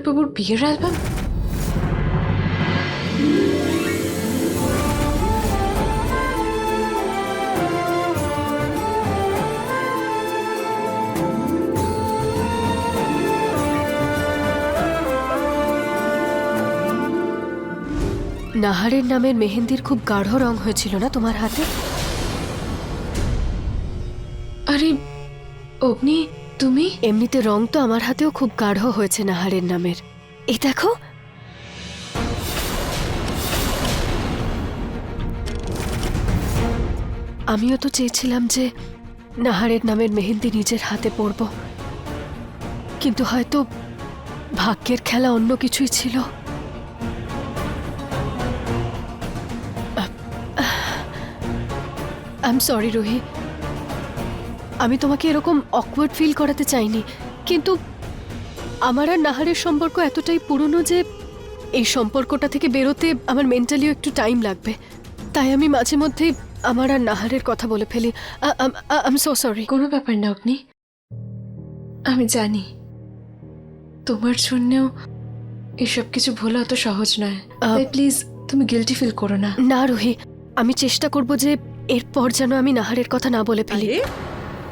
নাহারবাবুর বিয়ের অ্যালবাম নাহারের নামের মেহেন্দির খুব গাঢ় রং হয়েছিল না তোমার হাতে? আরে, অগ্নি? তুমি এমনিতে রং তো আমার হাতেও খুব গাঢ় হয়েছে নাহারের নামের এই দেখো আমিও তো চেয়েছিলাম যে নাহারের নামের মেহেন্দি নিজের হাতে পরব কিন্তু হয়তো ভাগ্যের খেলা অন্য কিছুই ছিল আই এম সরি রোহি আমি তোমাকে এরকম অকওয়ার্ড ফিল করাতে চাইনি কিন্তু আমার আর নাহারের সম্পর্ক এতটাই পুরনো যে এই সম্পর্কটা থেকে বেরোতে আমার মেন্টালিও একটু টাইম লাগবে। তাই আমি মাঝে মধ্যেই আমার আর নাহারের কথা বলে ফেলি। আই এম সো সরি কোনো ব্যাপার না অগ্নি। আমি জানি তোমার জন্যেও এসব কিছু ভোলা অত সহজ নয়। তাই প্লিজ তুমি গিলটি ফিল করো না। না রোহি আমি চেষ্টা করব যে এরপর যেন আমি নাহারের কথা না বলে ফেলি।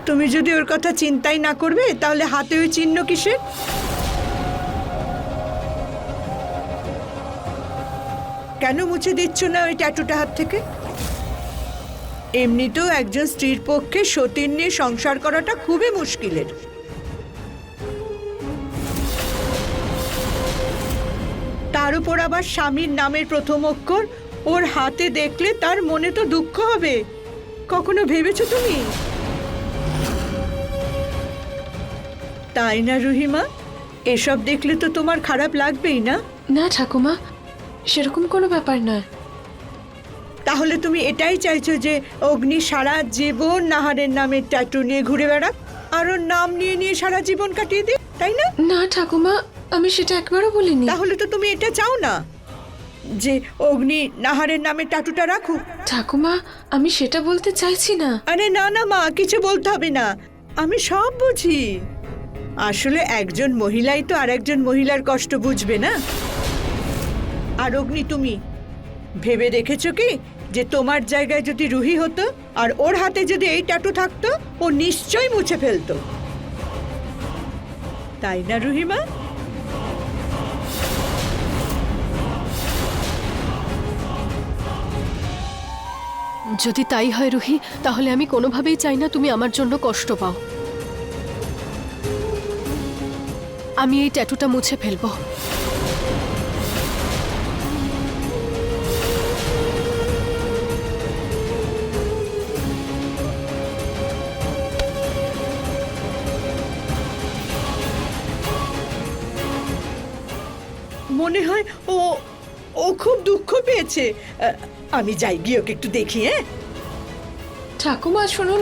তুমি যদি ওর কথা চিন্তাই না করবে, তাহলে হাতে ওই চিহ্ন কিসের? কেন মুছে দিচ্ছ না ওই ট্যাটুটা হাত থেকে? এমনিতেও একজন স্ত্রীর পক্ষে সতীর নিয়ে সংসার করাটা খুবই মুশকিলের। তার উপর আবার স্বামীর নামের প্রথম অক্ষর, ওর হাতে দেখলে তার মনে তো দুঃখ হবে। কখনো ভেবেছো তুমি? তাই না রুহিমা? এসব দেখলে তো তোমার খারাপ লাগবেই না? না ঠাকুমা সেরকম কোনো ব্যাপার নয়। তাহলে তুমি এটাই চাইছো যে অগ্নি সারা জীবন নাহারের নামের ট্যাটু নিয়ে ঘুরে বেড়াক আর ওর নাম নিয়ে নিয়ে সারা জীবন কাটিয়ে দিক তাই না? না ঠাকুমা আমি সেটা একবারও বলিনি। তাহলে তো তুমি এটা চাও না যে অগ্নি নাহারের নামে ট্যাটুটা রাখুক? ঠাকুমা আমি সেটা বলতে চাইছি না। আরে না না মা কিছু বলতে হবে না। আমি সব বুঝি। আসলে একজন মহিলাই তো আর একজন মহিলার কষ্ট বুঝবে না? আর অগ্নি, তুমি ভেবে দেখেছ কি যে তোমার জায়গায় যদি রুহি হতো আর ওর হাতে যদি এই ট্যাটু থাকতো, ও নিশ্চয়ই মুছে ফেলতো। তাই না, রুহিমা? যদি তাই হয় রুহি, তাহলে আমি কোনোভাবেই চাই না তুমি আমার জন্য কষ্ট পাও। আমি এই ট্যাটুটা মুছে ফেলব। মনে হয় ও ও খুব দুঃখ পেয়েছে। আমি যাই গিয়ে ওকে একটু দেখি হ্যাঁ? ঠাকুমা শুনুন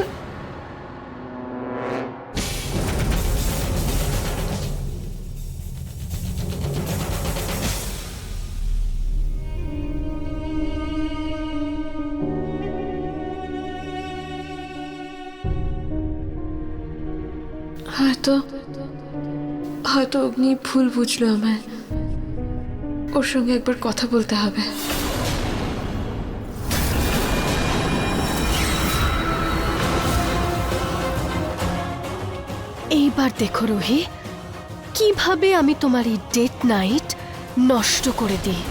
হয়তো হয়তো অগ্নি ভুল বুঝলো আমায়। ওর সঙ্গে একবার কথা বলতে হবে। এইবার দেখো রোহি, কীভাবে আমি তোমার এই ডেট নাইট নষ্ট করে দিই?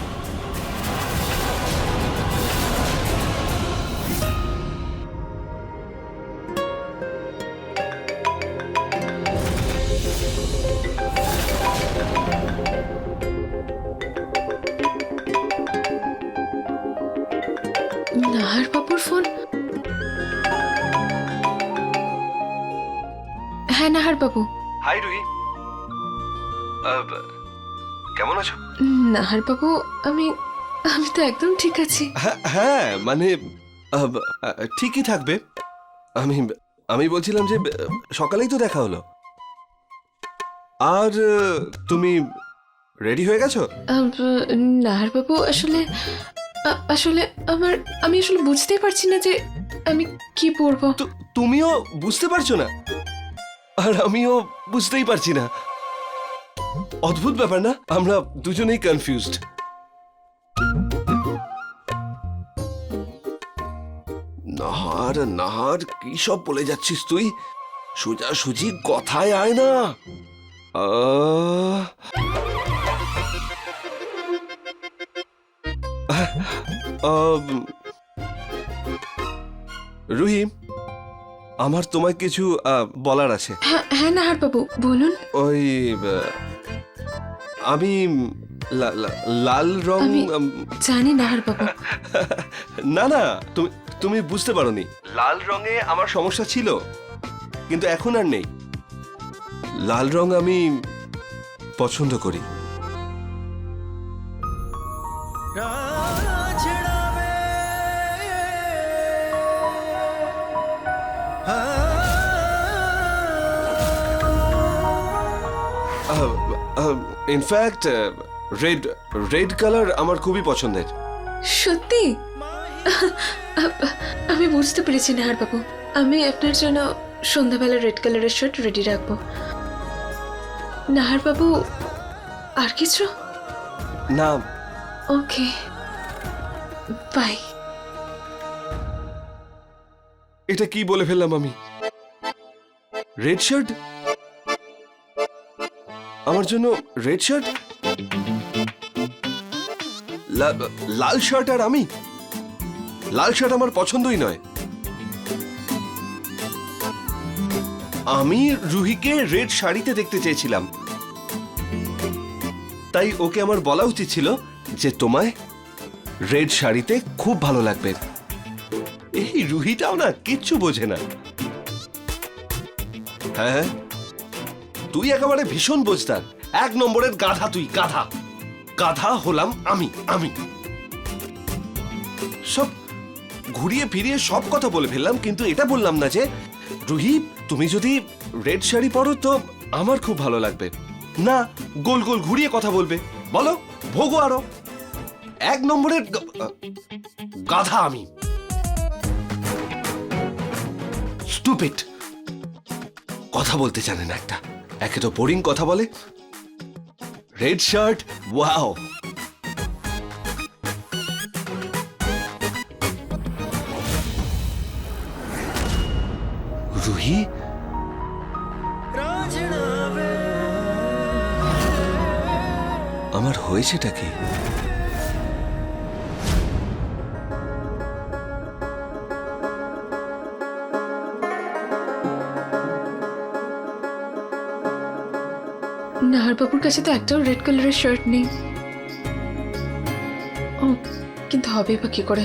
হ্যাঁ নাহার বাবু। হাই রুহি। কেমন আছো? নাহার বাবু আমি আমি তো একদম ঠিক আছি। হ্যাঁ, হ্যাঁ মানে ঠিকই থাকবে। আমি আমি বলছিলাম যে সকালেই তো দেখা হলো। আর তুমি রেডি হয়ে গেছো? নাহার বাবু আসলে আসলে আমার আমি আসলে বুঝতেই পারছি না যে আমি কি পরবো। তুমিও বুঝতে পারছ না? আর আমিও বুঝতেই পারছি না। অদ্ভুত ব্যাপার না? আমরা দুজনেই কনফিউজড নাহার নাহার কি সব বলে যাচ্ছিস তুই? সোজা সুজি কথায় আয় না। আহ, আম, রুহি আমার তোমায় কিছু বলার আছে। হ্যাঁ হ্যাঁ নাহার বাবু বলুন। ওই আমি লাল রং জানি নাহার বাবু না না তুমি তুমি বুঝতে পারোনি। লাল রঙে আমার সমস্যা ছিল কিন্তু এখন আর নেই। লাল রং আমি পছন্দ করি। ইনফ্যাক্ট রেড রেড কালার আমার খুবই পছন্দের। সত্যি? আমি বুঝতে পেরেছি নাহার বাবু আমি আপনার জন্য সন্ধ্যাবেলা রেড কালারের শার্ট রেডি রাখব। নাহার বাবু আর কিছু? না। ওকে। বাই এটা কি বলে ফেললাম আমি? রেড শার্ট আমার জন্য রেড শার্ট লাল শার্ট আর আমি? লাল শার্ট আমার পছন্দই নয়। আমি রুহিকে রেড শাড়িতে দেখতে চেয়েছিলাম। তাই ওকে আমার বলা উচিত ছিল যে তোমায় রেড শাড়িতে খুব ভালো লাগবে। এই রুহিটাও না কিচ্ছু বোঝে না। হ্যাঁ। তুই একেবারে ভীষণ বোঝতার এক নম্বরের গাধা তুই, গাধা। গাধা হলাম আমি আমি। সব ঘুরিয়ে ফিরিয়ে সব কথা বলে ফেললাম, কিন্তু এটা বললাম না যে রুহি তুমি যদি রেড শাড়ি পরো তো আমার খুব ভালো লাগবে। না, গোল গোল ঘুরিয়ে কথা বলবে। বলো, ভোগো আরও। এক নম্বরের গাধা আমি। স্টুপিড। কথা বলতে জানে না একটা। একে তো বোরিং কথা বলে। Red shirt wow Ruhi? আমার হয়েছেটা কি? কাছে তো একটাও রেড কালারের শার্ট নেই। ও, কিন্তু হবে বা কি করে?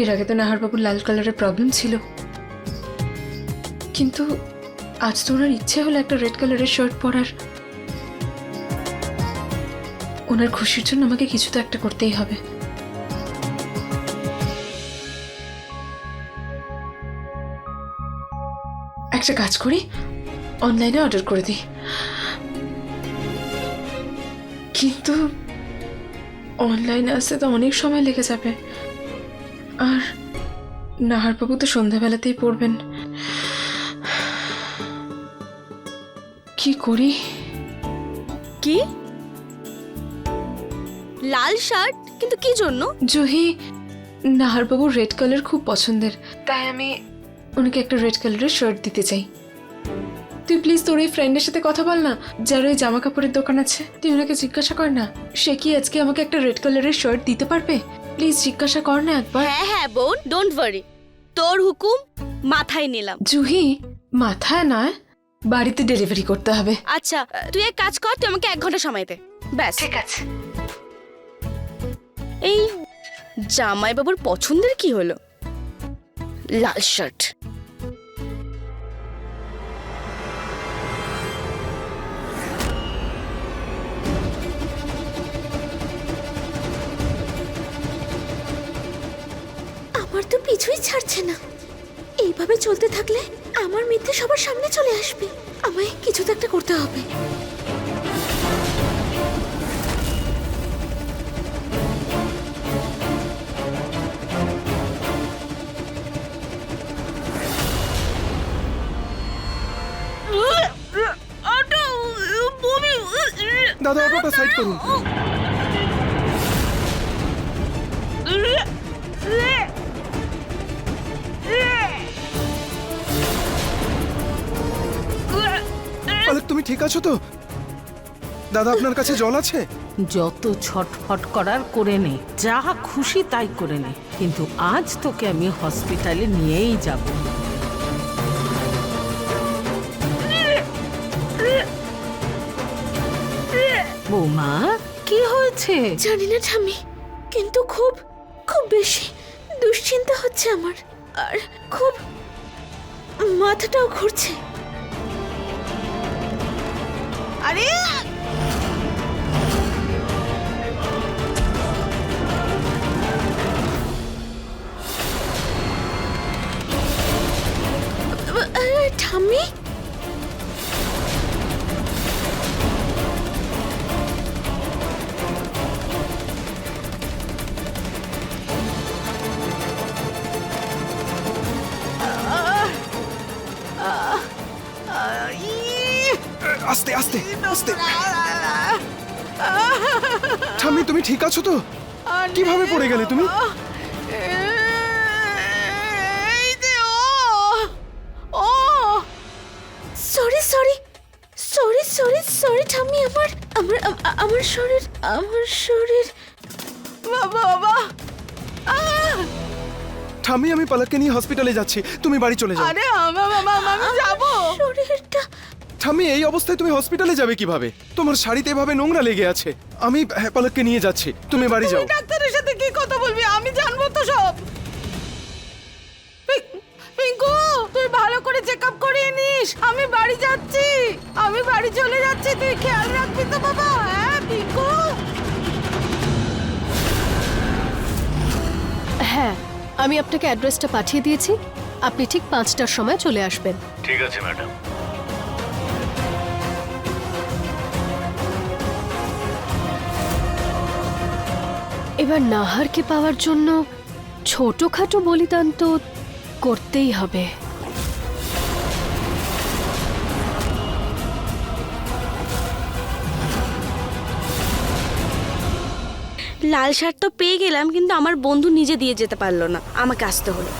এর আগে তো নাহার বাবুর লাল কালারের প্রবলেম ছিল। কিন্তু আজ তো ওনার ইচ্ছে হলো একটা রেড কালারের শার্ট পরার। ওনার খুশির জন্য আমাকে কিছু তো একটা করতেই হবে। একটা কাজ করি অনলাইনে অর্ডার করে দিই। কিন্তু অনলাইনে আসতে তো অনেক সময় লেগে যাবে। আর নাহারবাবু তো সন্ধ্যাবেলাতেই পড়বেন। কি করি? কি? লাল শার্ট? কিন্তু কি জন্য? জহি নাহারবাবুর রেড কালার খুব পছন্দের। তাই আমি ওনাকে একটা রেড কালারের শার্ট দিতে চাই। তুই প্লিজ তোর এই ফ্রেন্ডের সাথে কথা বল না। যার ওই জামা কাপড়ের দোকান আছে তুই ওনাকে জিজ্ঞাসা কর না। সে কি আজকে আমাকে একটা রেড কালারের শার্ট দিতে পারবে? প্লিজ জিজ্ঞাসা কর না একবার। হ্যাঁ হ্যাঁ বোন ডোন্ট ওয়ারি তোর হুকুম মাথায় নিলাম। জুহি মাথায় নয় বাড়িতে ডেলিভারি করতে হবে। আচ্ছা তুই এক কাজ কর তুই আমাকে এক ঘণ্টা সময় দে। ব্যাস। ঠিক আছে। এই জামাই বাবুর পছন্দের কি হলো? লাল শার্ট পিছুই ছাড়ছে না এইভাবে চলতে থাকলে আমার মিথ্যে সবার সামনে চলে আসবে আমায় কিছু তো একটা করতে হবে দাদা সাইড করুন ঠিক আছো তো? দাদা আপনার কাছে জল আছে? যত ছটফট করার করে নে যা খুশি তাই করে নে কিন্তু আজ তোকে আমি হসপিটালে নিয়েই যাব। বৌমা কি হয়েছে? জানি না ঠামি কিন্তু খুব খুব বেশি দুশ্চিন্তা হচ্ছে আমার আর খুব মাথাটাও ঘুরছে। আরে! ঠাম্মি? আস্তে আস্তে আস্তে। ঠাম্মি তুমি ঠিক আছো তো? কীভাবে পড়ে গেলে তুমি? Sorry sorry sorry sorry sorry ঠাম্মি আমার আমার শরীর আমার শরীর। বাবা বাবা। ঠাম্মি আমি পালককে নিয়ে হসপিটালে যাচ্ছি। তুমি বাড়ি চলে যাও। আরে আমি যাব। শরীরটা ঠাম্মি এই অবস্থায় তুমি হসপিটালে যাবে কীভাবে? তোমার শাড়িতে এভাবে নোংরা লেগে আছে। আমি হ্যাঁ, পালককে নিয়ে যাচ্ছি। তুমি বাড়ি যাও। ডাক্তারের সাথে কি কথা বলবি? আমি জানব তো সব। পিঙ্কু তুই ভালো করে চেক আপ করিয়ে নিস। আমি বাড়ি যাচ্ছি। আমি বাড়ি চলে যাচ্ছি। তুই খেয়াল রাখবি তো বাবা। হ্যাঁ পিঙ্কু? হ্যাঁ আমি আপনাকে অ্যাড্রেসটা পাঠিয়ে দিয়েছি। আপনি ঠিক পাঁচটার সময় চলে আসবেন। ঠিক আছে ম্যাডাম এবার নাহারকে পাওয়ার জন্য ছোটখাটো বলিদান তো করতেই হবে। লাল শার্ট তো পেয়ে গেলাম কিন্তু আমার বন্ধু নিজে দিয়ে যেতে পারল না। আমাকে আসতে হলো।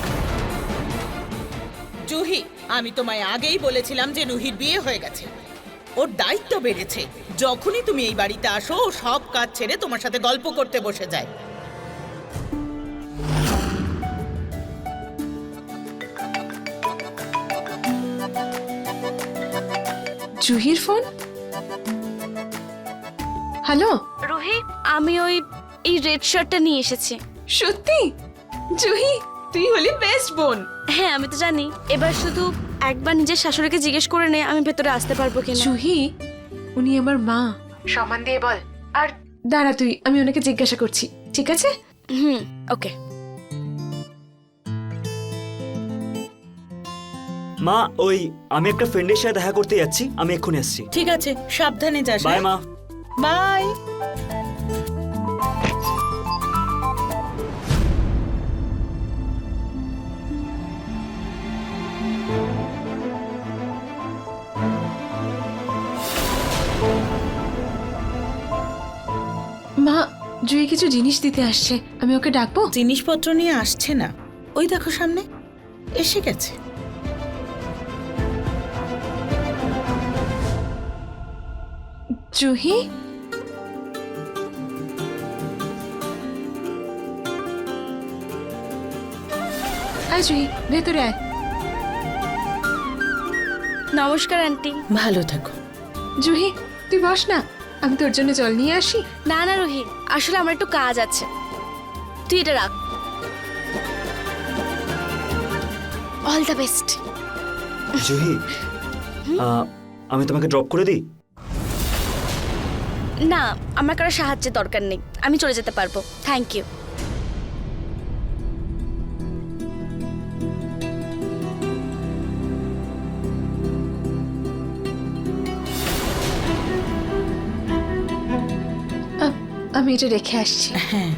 জুহি আমি তোমায় আগেই বলেছিলাম যে রুহির বিয়ে হয়ে গেছে। ওর দায়িত্ব বেড়েছে। যখনই তুমি এই বাড়িতে আসো ও সব কাজ ছেড়ে তোমার সাথে গল্প করতে বসে যায়। জুহির ফোন? হ্যালো? রুহি আমি ওই এই রেড শার্টটা নিয়ে এসেছি। সত্যি? জুহি তুই হলি বেস্ট বোন। হ্যাঁ আমি তো জানি। এবার শুধু একবার নিজের শাশুড়িকে জিজ্ঞেস করে নে আমি ভেতরে আসতে পারব কিনা। জুহি উনি আমার মা। সম্মান দিয়ে বল। আর দাঁড়া তুই আমি ওনাকে জিজ্ঞাসা করছি ঠিক আছে? হুম ওকে। মা ওই আমি একটা ফ্রেন্ডের সাথে দেখা করতে যাচ্ছি আমি এক্ষুনি আসছি। ঠিক আছে সাবধানে যাস বাই মা। বাই। মা জুই কিছু জিনিস দিতে আসছে। আমি ওকে ডাকবো? জিনিসপত্র নিয়ে আসছে না। ওই দেখো সামনে এসে গেছে। জুহি আয় জুহি ভেতরে আয়। নমস্কার আন্টি। ভালো থাকো। জুহি তুই বস না। আমি তোর জন্য জল নিয়ে আসি? না না রোহিত আসলে আমার একটু কাজ আছে। তুই এটা রাখ। All the best Juhi ah, আমি তোমাকে ড্রপ করে দিই? না আমার কারও সাহায্যের দরকার নেই। আমি চলে যেতে পারব। থ্যাংক ইউ আমি এটা রেখে আসছি। হ্যাঁ।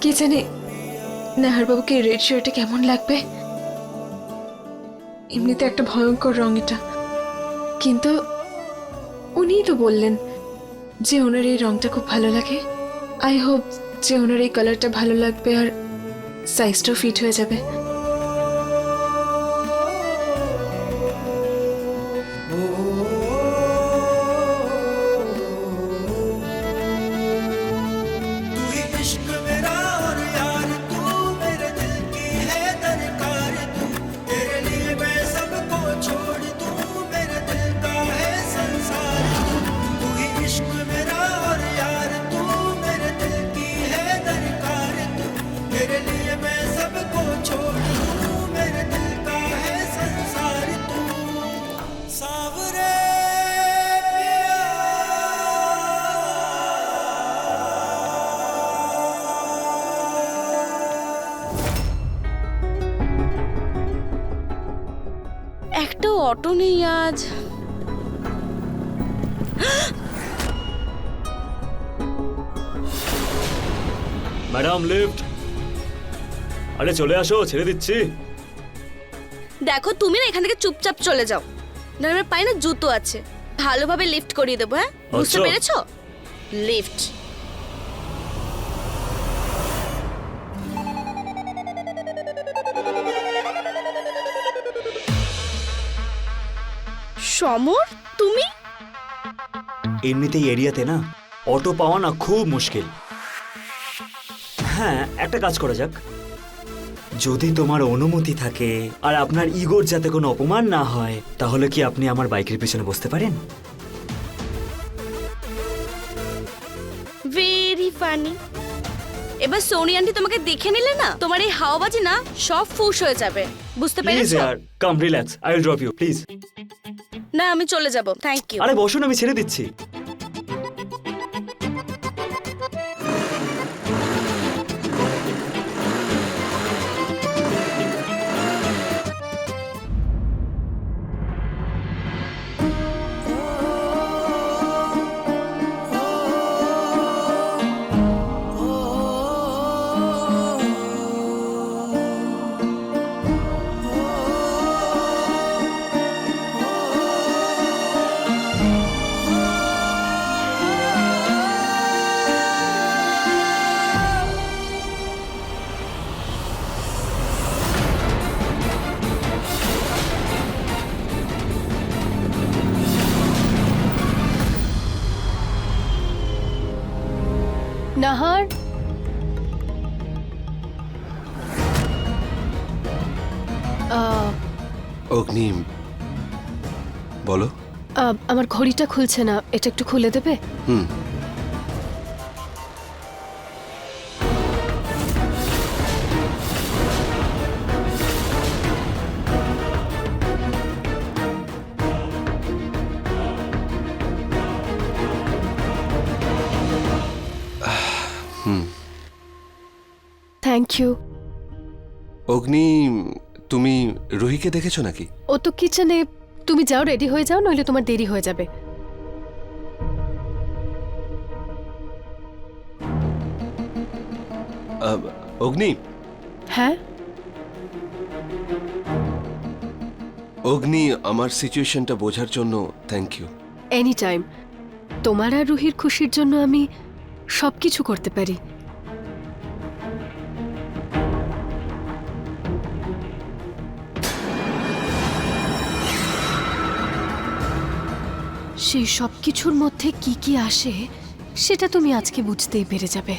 কে জানে নাহারবাবুকে রেড শার্টে কেমন লাগবে? এমনিতে একটা ভয়ঙ্কর রং এটা। কিন্তু উনিই তো বললেন যে ওনার এই রঙটা খুব ভালো লাগে। আই হোপ যে ওনার এই কালারটা ভালো লাগবে আর সাইজটাও ফিট হয়ে যাবে। অটো নেই আজ। Madam lift. আরে চলে আসো ছেড়ে দিচ্ছি। দেখো তুমি না এখান থেকে চুপচাপ চলে যাও। না আমার পায়ে না জুতো আছে। ভালোভাবে লিফট করিয়ে দেবো হ্যাঁ? বুঝতে আচ্ছা। পেরেছ? লিফট। সমর তুমি? এমনিতেই এরিয়াতে না অটো পাওয়া না খুব মুশকিল। হ্যাঁ একটা কাজ করা যাক। যদি তোমার অনুমতি থাকে আর আপনার ইগোর যাতে কোনো অপমান না হয় তাহলে কি আপনি আমার বাইকের পিছনে বসতে পারেন? ভেরি ফানি এবার সোনি আন্টি তোমাকে দেখে নিলে না তোমার এই হাওয়াবাজি না সব ফুস হয়ে যাবে। বুঝতে প্লিজ পেরেছ? ইয়ার come relax I will drop you please না আমি চলে যাব। থ্যাংক ইউ আরে বসুন আমি ছেড়ে দিচ্ছি। অগ্নি বলো। আহ, আমার ঘড়িটা খুলছে না এটা একটু খুলে দেবে? হুম। থ্যাংক ইউ অগ্নি তুমি রুহিকে দেখেছ নাকি? ও তো কিচেনে তুমি যাও রেডি হয়ে যাও নইলে তোমার দেরি হয়ে যাবে। অগ্নি? হ্যাঁ? অগ্নি আমার সিচুয়েশনটা বোঝার জন্য থ্যাংক ইউ এনি টাইম তোমার আর রুহির খুশির জন্য আমি সব কিছু করতে পারি। সেই সব কিছুর মধ্যে কি কি আসে, সেটা তুমি আজকে বুঝতেই পেরে যাবে।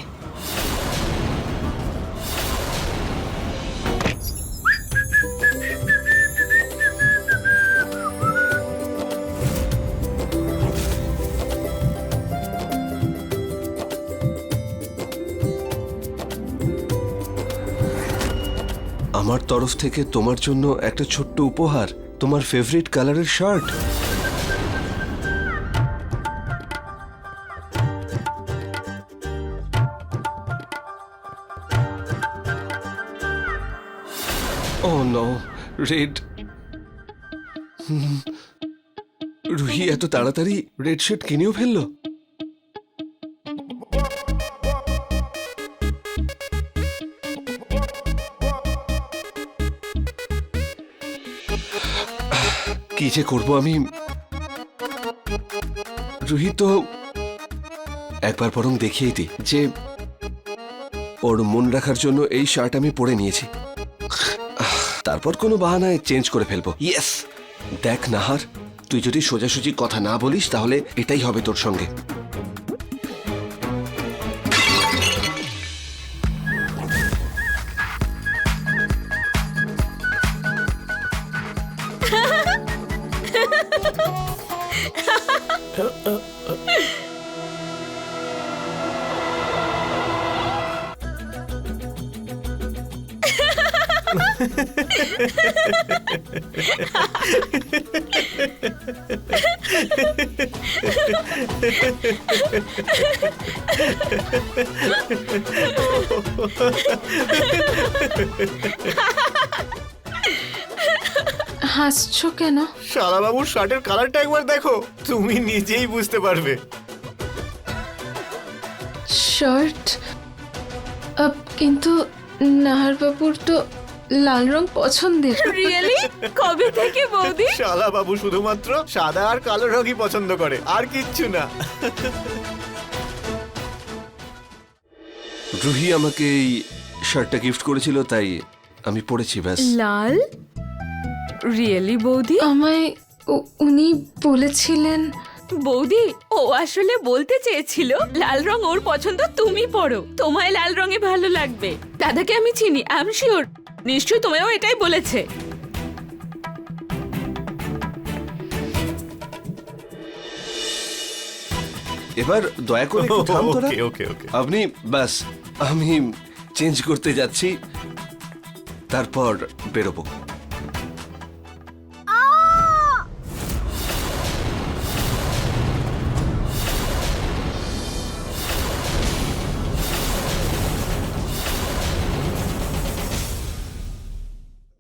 আমার তরফ থেকে তোমার জন্য একটা ছোট্ট উপহার, তোমার ফেভারিট কালারের শার্ট নও রেড। রুহি এত তাড়াতাড়ি রেড কিনেও কি যে করব আমি? রুহি তো একবার বরং দেখিয়ে দিই যে, ওর মন রাখার জন্য এই শার্ট আমি পরে নিয়েছি। তারপর কোনো বাহানায় চেঞ্জ করে ফেলব। ইয়েস দেখ নাহার, তুই যদি সোজাসুজি কথা না বলিস, তাহলে এটাই হবে তোর সঙ্গে। হাসছো কেন? শালাবাবুর শার্টের কালারটা একবার দেখো তুমি নিজেই বুঝতে পারবে। শার্ট? কিন্তু নাহারবাবুর তো লাল রং পছন্দের। রিয়েলি কবে থেকে বৌদি? শালা বাবু শুধুমাত্র সাদা আর কালো রঙই পছন্দ করে আর কিচ্ছু না। রুহি আমাকে এই শার্টটা গিফট করেছিল তাই আমি পড়েছি ব্যাস। লাল? রিয়েলি বৌদি? আমায় উ- উনি বলেছিলেন। বৌদি ও আসলে বলতে চেয়েছিল লাল রং ওর পছন্দ তুমি পড়ো। তোমায় লাল রঙে ভালো লাগবে। দাদাকে আমি চিনি আই শিওর নিশ্চয়ই তোমায়ও এটাই বলেছে। এবার দয়া করে একটু থাম তোরা। ওকে ওকে ওকে আপনি ব্যাস আমি চেঞ্জ করতে যাচ্ছি। তারপর বেরোবো।